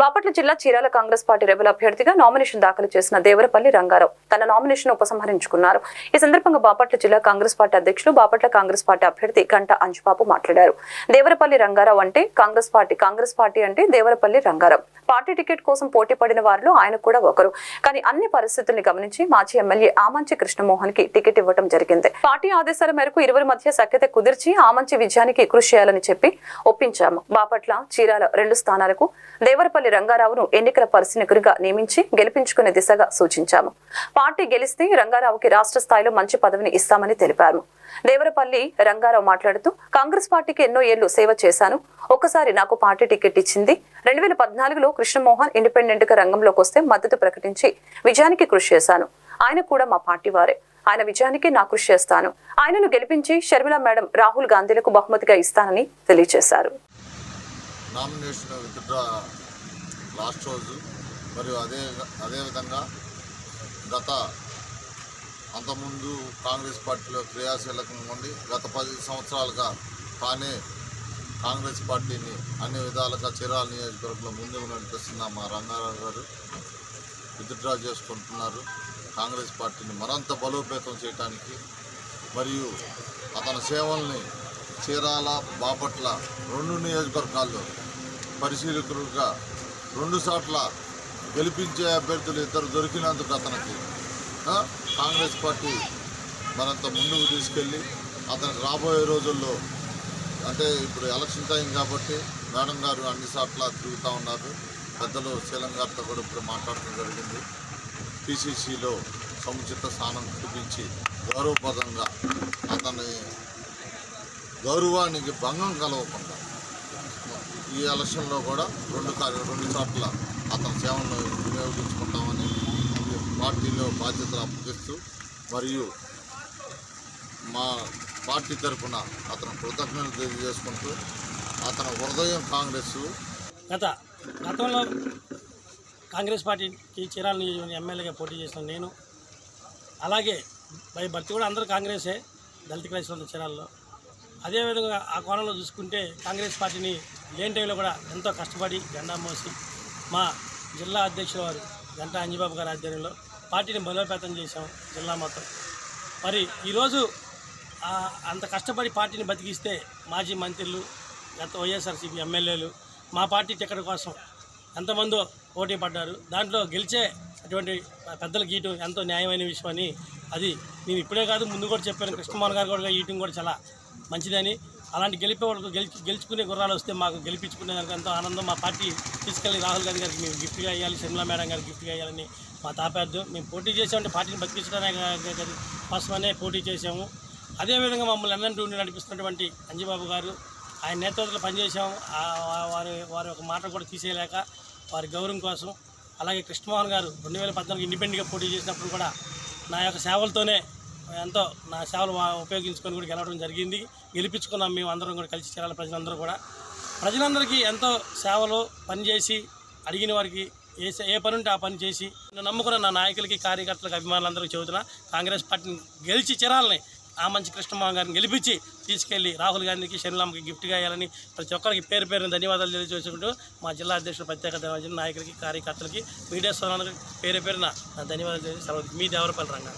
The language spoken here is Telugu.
బాపట్ల జిల్లా చీరాల కాంగ్రెస్ పార్టీ రెబల్ అభ్యర్థిగా నామినేషన్ దాఖలు చేసిన దేవరపల్లి రంగారావు తన నామినేషన్ ఉపసంహరించుకున్నారు. ఈ సందర్భంగా బాపట్ల జిల్లా కాంగ్రెస్ పార్టీ అధ్యక్షులు బాపట్ల కాంగ్రెస్ పార్టీ అభ్యర్థి గంట అంజుబాబు మాట్లాడారు. దేవరపల్లి రంగారావు అంటే కాంగ్రెస్ పార్టీ కాంగ్రెస్ పార్టీ అంటే దేవరపల్లి రంగారావు. పార్టీ టికెట్ కోసం పోటీ పడిన వారిలో ఆయన కూడా ఒకరు. కానీ అన్ని పరిస్థితుల్ని గమనించి మాజీ ఎమ్మెల్యే ఆమంచి కృష్ణమోహన్కి టికెట్ ఇవ్వడం జరిగింది. పార్టీ ఆదేశాల మేరకు ఇరువురి మధ్య సఖ్యత కుదిర్చి ఆమంచి విజయానికి కృషి చేయాలని చెప్పి ఒప్పించాము. బాపట్ల చీరాల రెండు స్థానాలకు దేవరపల్లి రంగారావును ఎన్నికల పరిశీలకుడిగా నియమించి గెలిపించుకునే దిశగా సూచించాము. పార్టీ గెలిస్తే రంగారావుకి రాష్ట్ర స్థాయిలో మంచి పదవిని ఇస్తామని తెలిపారు. దేవరపల్లి రంగారావు మాట్లాడుతూ కాంగ్రెస్ పార్టీకి ఎన్నో ఏళ్ళు సేవ చేశాను. ఒక్కసారి నాకు పార్టీ టికెట్ ఇచ్చింది. రెండు వేల పద్నాలుగులో కృష్ణమోహన్ ఇండిపెండెంట్గా రంగంలోకి వస్తే మద్దతు ప్రకటించి విజయానికి కృషి చేశాను. ఆయన కూడా మా పార్టీ వారే. ఆయన విజయానికి నా కృషి చేస్తాను. ఆయనను గెలిపించి షర్మిల మేడం రాహుల్ గాంధీలకు బహుమతిగా ఇస్తానని తెలియజేశారు. నామినేషన్ విత్డ్రా లాస్ట్ రోజు మరియు అదే అదేవిధంగా గత అంతకుముందు కాంగ్రెస్ పార్టీలో క్రియాశీలకంగా ఉండి గత పది సంవత్సరాలుగా తానే కాంగ్రెస్ పార్టీని అన్ని విధాలుగా చీరాల నియోజకవర్గంలో ముందుకు నడిపిస్తున్న మా రంగారావు గారు విత్డ్రా చేసుకుంటున్నారు. కాంగ్రెస్ పార్టీని మరింత బలోపేతం చేయడానికి మరియు అతని సేవల్ని చీరాల బాపట్ల రెండు నియోజకవర్గాల్లో పరిశీలకులుగా రెండు సార్ల గెలిపించే అభ్యర్థులు ఇద్దరు దొరికినందుకు అతనికి కాంగ్రెస్ పార్టీ మనంత ముందుకు తీసుకెళ్ళి అతనికి రాబోయే రోజుల్లో అంటే ఇప్పుడు ఎలక్షన్ టైం కాబట్టి మేడం గారు అన్ని సార్ల తిరుగుతూ ఉన్నారు. పెద్దలు శీలం గారితో కూడా ఇప్పుడు మాట్లాడటం జరిగింది. పిసిసిలో సముచిత స్థానం చూపించి గౌరవపదంగా అతని గౌరవానికి భంగం కలవకుండా ఈ ఎలక్షన్లో కూడా రెండు రెండు చోట్ల అతని సేవలను వినియోగించుకుంటామని పార్టీలో బాధ్యతలు అప్పగిస్తూ మరియు మా పార్టీ తరఫున అతను కృతజ్ఞతలు తెలియజేసుకుంటూ అతని హృదయం కాంగ్రెస్ గత గతంలో కాంగ్రెస్ పార్టీకి చీరాల నియోజకవర్గం ఎమ్మెల్యేగా పోటీ చేసిన నేను అలాగే బై భర్తీ కూడా అందరూ కాంగ్రెసే దళిత క్రైస్తవులు చీరాల్లో. అదేవిధంగా ఆ కోణంలో చూసుకుంటే కాంగ్రెస్ పార్టీని లేని టైంలో కూడా ఎంతో కష్టపడి జెండా మోసి మా జిల్లా అధ్యక్షుల వారు గంటా అంజిబాబు గారి ఆధ్వర్యంలో పార్టీని బలోపేతం చేశాం జిల్లా మొత్తం. మరి ఈరోజు అంత కష్టపడి పార్టీని బతికిస్తే మాజీ మంత్రులు గత వైఎస్ఆర్సీపీ ఎమ్మెల్యేలు మా పార్టీ టికెట్ కోసం ఎంతమందో పోటీ పడ్డారు. దాంట్లో గెలిచే అటువంటి పెద్దల గీయటం ఎంతో న్యాయమైన విషయం అని అది నేను ఇప్పుడే కాదు ముందు కూడా చెప్పాను. కృష్ణమోహన్ గారు కూడా గీయటం కూడా చాలా మంచిదని. అలాంటి గెలిపే వాళ్ళకు గెలిచి గెలుచుకునే గుర్రాలు వస్తే మాకు గెలిపించుకునే దానికి ఎంతో ఆనందం. మా పార్టీ తీసుకెళ్ళి రాహుల్ గాంధీ గారికి మేము గిఫ్ట్గా ఇవ్వాలి షర్మిలా మేడం గారికి గిఫ్ట్గా ఇవ్వాలని మా తాపేద్దు. మేము పోటీ చేసామంటే పార్టీని బతికించడానికి కోసమనే పోటీ చేసాము అదేవిధంగా మమ్మల్ని ఎన్నంటూ నడిపిస్తున్నటువంటి అంజబాబు గారు ఆయన నేతృత్వంలో పనిచేసాము వారి వారి ఒక మాట కూడా తీసేయలేక వారి గౌరవం కోసం అలాగే కృష్ణమోహన్ గారు రెండు వేల పద్నాలుగు ఇండిపెండెంట్గా పోటీ చేసినప్పుడు కూడా నా యొక్క సేవలతోనే ఎంతో నా సేవలు ఉపయోగించుకొని కూడా గెలవడం జరిగింది. గెలిపించుకున్నాం మేము అందరం కూడా కలిసి చేరాలి ప్రజలందరూ కూడా. ప్రజలందరికీ ఎంతో సేవలు పనిచేసి అడిగిన వారికి ఏ ఏ పని ఉంటే ఆ పని చేసి నమ్ముకున్న నా నాయకులకి కార్యకర్తలకు అభిమానులందరికీ చెబుతున్నా కాంగ్రెస్ పార్టీని గెలిచి చిరాలని ఆ మంచి కృష్ణమోహన్ గారిని గెలిపించి తీసుకెళ్ళి రాహుల్ గాంధీకి శనిలామకి గిఫ్ట్గా ఇవ్వాలని ప్రతి ఒక్కరికి పేరు పేరున ధన్యవాదాలు తెలియజేసుకుంటూ మా జిల్లా అధ్యక్షుడు ప్రత్యేక ధన్యవాదాలు. నాయకులకి కార్యకర్తలకి మీడియా సోదరులకు పేరు పేరున ధన్యవాదాలు తెలియజేసి మీ దేవరపల్లి రంగా